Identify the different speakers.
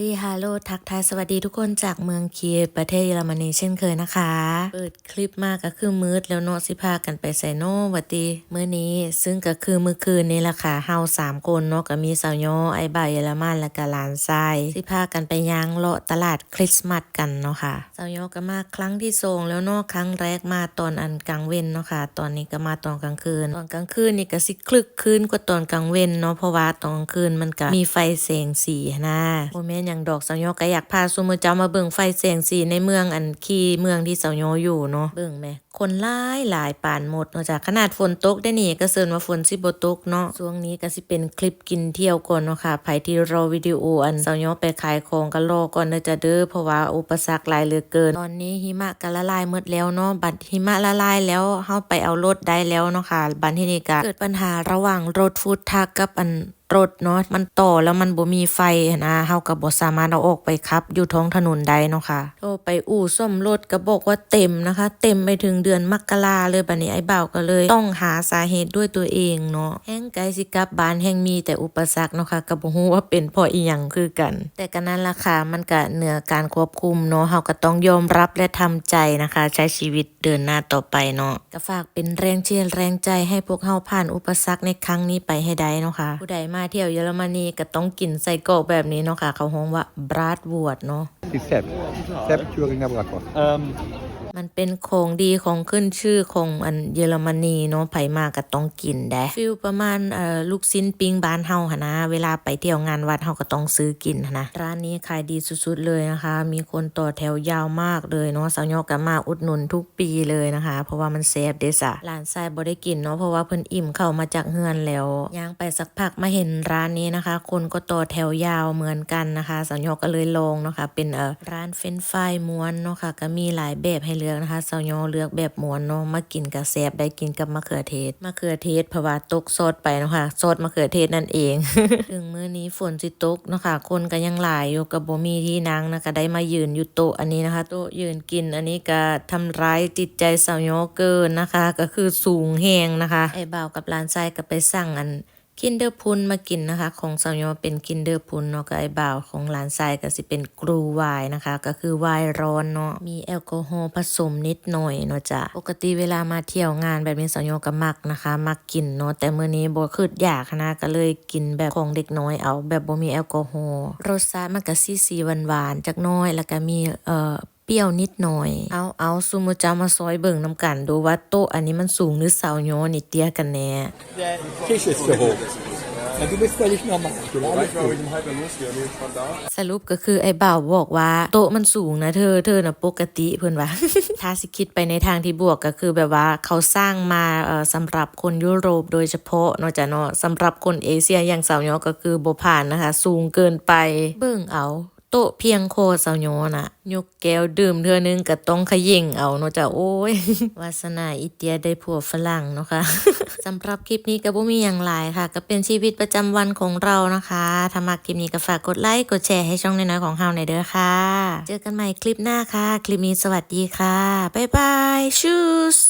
Speaker 1: ลีฮาโลทักทายสวัสดีทุกคนจากเมืองเคียฟประเทศเยอรมนีเช่นเคยนะคะ เปิดคลิปมาก็คือมืดแล้วเนสิพากันไปใส่โนวัตีเมื้อนี้ซึ่งก็คือมื้อคืนนี้ละค่ะเฮาสามคนเนาะก็มีสาวโยไอบ่าวเยอรมันและก็หลานชายสิพากันไปย่างเลาะตลาดคริสต์มาสกันเนาะค่ะสาวโยก็มาครั้งที่สองแล้วเนาะครั้งแรกมาตอนอันกลางเว้นเนาะค่ะตอนนี้ก็มาตอนกลางคืน ตอนกลางคืนนี่ก็สิคลึกคืนกว่าตอนกลางเว้นเนาะเพราะว่าตอนกลางคืนมันก็มีไฟแสงสีนะโมแม่นหยังดอกเสาโยก็อยากพาซุมือเจ้ามาเบิ่งไฟแสงสีในเมืองอันคีเมืองที่เสาโยอยู่เนาะเบิ่งแหมคนหลายหลายป่านหมดเนาะจ้ะขนาดฝนตกได้นี่ก็เซินว่าฝนสิบ่ตกเนาะช่วงนี้ก็สิเป็นคลิปกินเที่ยวก่อนเนาะค่ะไผที่รอวิดีโออันเสาโยไปขายของก็รอก่อนเด้อจ้ะเด้อเพราะว่าอุปสรรคหลายเหลือเกิน ตอนนี้หิมะก็ละลายหมดแล้วเนาะบัดหิมะละลายแล้วเฮาไปเอารถได้แล้วเนาะค่ะบัดที่นี่ก็เกิดปัญหาระหว่างรถฟู้ดทักกับอันรถเนาะมันต่อแล้วมันบ่มีไฟนะเฮาก็บ่สามารถเอาออกไปขับ อยู่ท้องถนนได้เนาะค่ะโทรไปอู่ซ่อมรถก็บอกว่าเต็มนะคะ เต็มไปถึงเดือนมกราเลยบัดนี้ไอ้บ่าวก็เลย ต้องหาสาเหตุด้วยตัวเองเนาะแห่งไกลสิกลับบ้านแห่งมีแต่อุปสรรคเนาะค่ะก็บ่ฮู้ว่าเป็นเพราะอีหยังคือกัน แต่ก็นั่นล่ะค่ะมันก็เหนือการควบคุมเนาะเฮาก็ต้องยอมรับและทำใจนะคะ ใช้ชีวิตเดินหน้าต่อไปเนาะก็ฝากเป็นแรงเชียร์แรงใจให้พวกเฮาผ่านอุปสรรคในครั้งนี้ไปให้ได้เนาะค่ะผู้ใดมาเที่ยวเยอรมนีก็ต้องกินไส้กรอกแบบนี้เนาะค่ะ เขาฮ้องว่าบราดววดเนาะ
Speaker 2: C'est Seb. Seb Thüringer Bratwurst.
Speaker 3: Ähm,
Speaker 1: มันเป็นของดีของขึ้นชื่อของอันเยอรมนีเนาะไผมาก็ต้องกินได้ฟิลประมาณเอ่อลูกชิ้นปิ้งบ้านเฮาหนนะ เวลาไปเที่ยวงานวัดเฮาก็ต้องซื้อกินนะร้านนี้ขายดีสุดๆเลยนะคะ มีคนต่อแถวยาวมากเลยเนาะสาวยอก็มาอุดหนุนทุกปีเลยนะคะ เพราะว่ามันแซ่บเดะสะร้านทรายบ่ได้กินเนาะเพราะว่าเพิ่นอิ่มเข้ามาจากเฮือนแล้วย่างไปสักพักมาเห็นร้านนี้นะคะ คนก็ต่อแถวยาวเหมือนกันนะคะสาวยอก็เลยลองเนาะค่ะเป็นเอ่อร้านเฟรนฟรายม้วนเนาะค่ะก็มีหลายแบบให้เลือกลือกนะคะเสาวยอเลือกแบบม้วนเนาะมากินกับแซบได้กินกับมะเขือเทศมะเขือเทศเพราะว่าตกซอสไปเนาะค่ะซอสมะเขือเทศนั่นเอง ถึงมื้อนี้ฝนสิตกเนาะค่ะคนก็ยังหลายอยู่กับบ่มีที่นั่งนะคะได้มายืนอยู่โต๊ะอันนี้นะคะ โต๊ะยืนกินอันนี้ก็ทำร้ายจิตใจเสาวยอเกินนะคะ ก็คือสูงแหงนะคะไอ้บ่าวกับหลานชายก็ไปสั่งอัน คินเดอร์พุนมากินนะคะ ของสาวยอเป็นคินเดอร์พุนเนาะกับไอ้บ่าวของหลานชายก็สิเป็นกรูไวน์นะคะ ก็คือไวน์ร้อนเนาะมีแอลกอฮอล์ผสมนิดหน่อยเนาะจ้ะปกติเวลามาเที่ยวงานแบบนี้สาวยอก็มักนะคะ มักกินเนาะแต่มื้อนี้บ่คืดอยากนะก็เลยกินแบบของเด็กน้อยเอาแบบบ่มีแอลกอฮอล์รสชาติมันก็ซีๆหวานๆจักน้อยแล้วก็มีเอ่อ เปรี้ยวนิดหน่อย เอาเอาซูโมจามาซอยเบิ่งน้ำกัน ดูว่าโต๊ะอันนี้มันสูงหรือเสาโยนี่เตี้ยกันแน่
Speaker 2: Tisch ist zu hoch. Ja, du bist völlig normal. Du alles gut.
Speaker 3: um halb losgehen, bin ich da.
Speaker 1: สรุปก็คือไอ้บ่าวบอกว่า โต๊ะมันสูงนะเธอเธอน่ะปกติเพิ่นว่า ถ้าสิคิดไปในทางที่บวกก็คือแบบว่าเขาสร้างมาเอ่อสำหรับคนยุโรปโดยเฉพาะเนาะจ้ะเนาะสำหรับคนเอเชียอย่างสาวยอก็คือบ่ผ่านนะคะ สูงเกินไปเบิ่งเอาโต๊ะเพียงโคสาวยน่ะยกแก้วดื่มเทื่อนึงก็ต้องขยิ่งเอาเนาะจ้ะโอ้ยวาสนาอิเตียได้ผัวฝรั่งเนาะค่ะสำหรับคลิปนี้ก็บ่มีอย่างหลายค่ะ ก็เป็นชีวิตประจำวันของเรานะคะถ้ามักคลิปนี้ก็ฝากกดไลค์กดแชร์ให้ช่องน้อยๆของเฮาหน่อยเด้อค่ะ เจอกันใหม่คลิปหน้าค่ะ คลิปนี้สวัสดีค่ะบ๊ายบายชูส